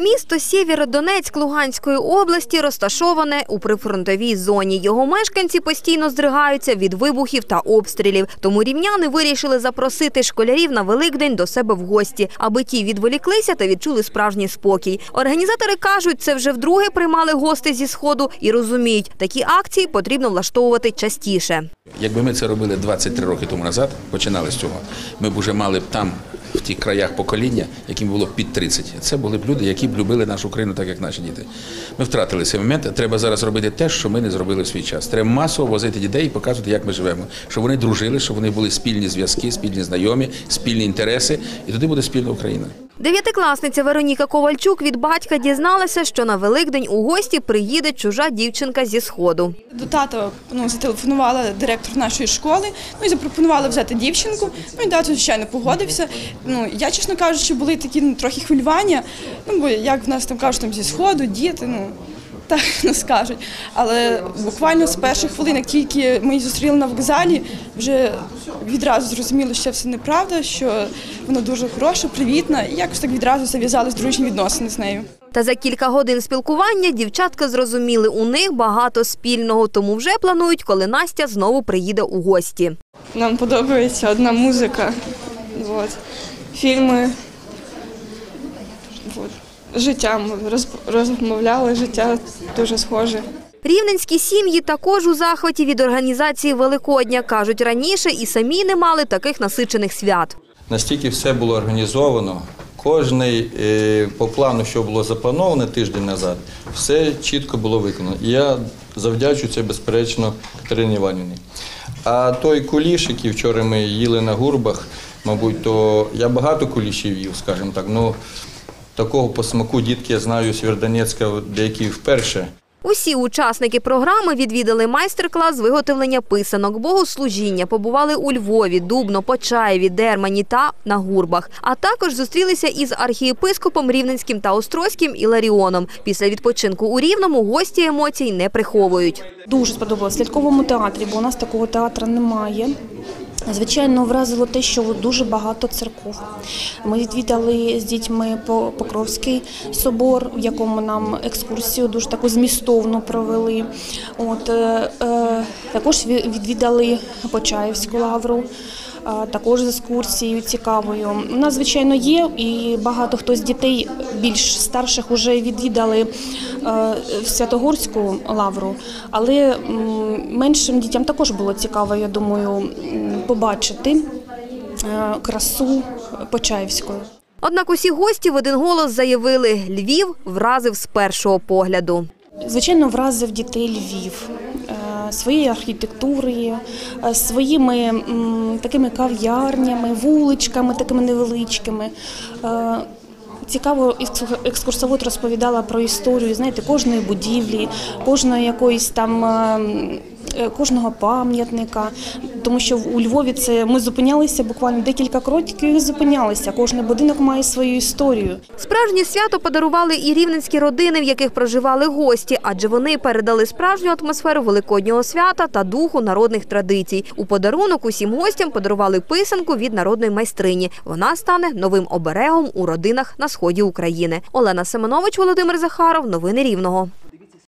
Місто Сєвєродонецьк Луганської області розташоване у прифронтовій зоні. Його мешканці постійно здригаються від вибухів та обстрілів. Тому рівняни вирішили запросити школярів на Великдень до себе в гості, аби ті відволіклися та відчули справжній спокій. Організатори кажуть, це вже вдруге приймали гостей зі сходу і розуміють, такі акції потрібно влаштовувати частіше. Якби ми це робили 23 роки тому назад, починали з цього, ми б вже мали б там, в тих краях покоління, яким було під 30. Це були б люди, які б любили нашу країну так, як наші діти. Ми втратили цей момент. Треба зараз робити те, що ми не зробили в свій час. Треба масово возити дітей і показувати, як ми живемо. Щоб вони дружили, щоб вони були спільні зв'язки, спільні знайомі, спільні інтереси, і туди буде спільна Україна. Дев'ятикласниця Вероніка Ковальчук від батька дізналася, що на Великдень у гості приїде чужа дівчинка зі сходу. До тата ну, зателефонувала директор нашої школи, ну і запропонувала взяти дівчинку. Ну і тато, звичайно, погодився. Ну я, чесно кажучи, були такі ну, трохи хвилювання. Ну бо як в нас там кажуть, там зі сходу, діти, ну. Так нас кажуть, але буквально з перших хвилин, як тільки ми її зустріли на вокзалі, вже відразу зрозуміло, що все неправда, що вона дуже хороша, привітна, і якось так відразу зав'язались дружні відносини з нею. Та за кілька годин спілкування дівчатка зрозуміли, у них багато спільного, тому вже планують, коли Настя знову приїде у гості. Нам подобається одна музика, вот. фільми. Вот. Життя ми розмовляли, життя дуже схоже. Рівненські сім'ї також у захваті від організації Великодня. Кажуть, раніше і самі не мали таких насичених свят. Настільки все було організовано, кожний е, по плану, що було заплановано тиждень назад, все чітко було виконано. І я завдячу це безперечно Катерині Іванівні. А той куліш, який вчора ми їли на гурбах, мабуть, то я багато кулішів їв, скажімо так. Ну такого по смаку дітки я знаю з деякі вперше. Усі учасники програми відвідали майстер-клас з виготовлення писанок, богослужіння, побували у Львові, Дубно, Почаєві, Дермані та на Гурбах. А також зустрілися із архієпископом Рівненським та Острозьким Іларіоном. Після відпочинку у Рівному гості емоцій не приховують. Дуже сподобалось в ляльковому театрі, бо у нас такого театру немає. Звичайно, вразило те, що дуже багато церков. Ми відвідали з дітьми По- Покровський собор, в якому нам екскурсію дуже таку змістовну провели. От, е, е, також відвідали Почаївську лавру. а Також з екскурсією цікавою. У нас, звичайно, є, і багато хто з дітей більш старших вже відвідали е, Святогорську лавру, але меншим дітям також було цікаво, я думаю, побачити е, красу Почаївської. Однак усі гості в один голос заявили, Львів вразив з першого погляду. Звичайно, вразив дітей Львів е, своєю архітектурою, е, своїми м, такими кав'ярнями, вуличками такими невеличкими. Е, Цікаво, екскурс- екскурсовод розповідала про історію, знаєте, кожної будівлі, кожної якоїсь там е, е, кожного пам'ятника. Тому що у Львові це ми зупинялися буквально декілька кроків зупинялися. Кожний будинок має свою історію. Справжнє свято подарували і рівненські родини, в яких проживали гості, адже вони передали справжню атмосферу великоднього свята та духу народних традицій. У подарунок усім гостям подарували писанку від народної майстрині. Вона стане новим оберегом у родинах на сході України. Олена Семенович, Володимир Захаров. Новини Рівного.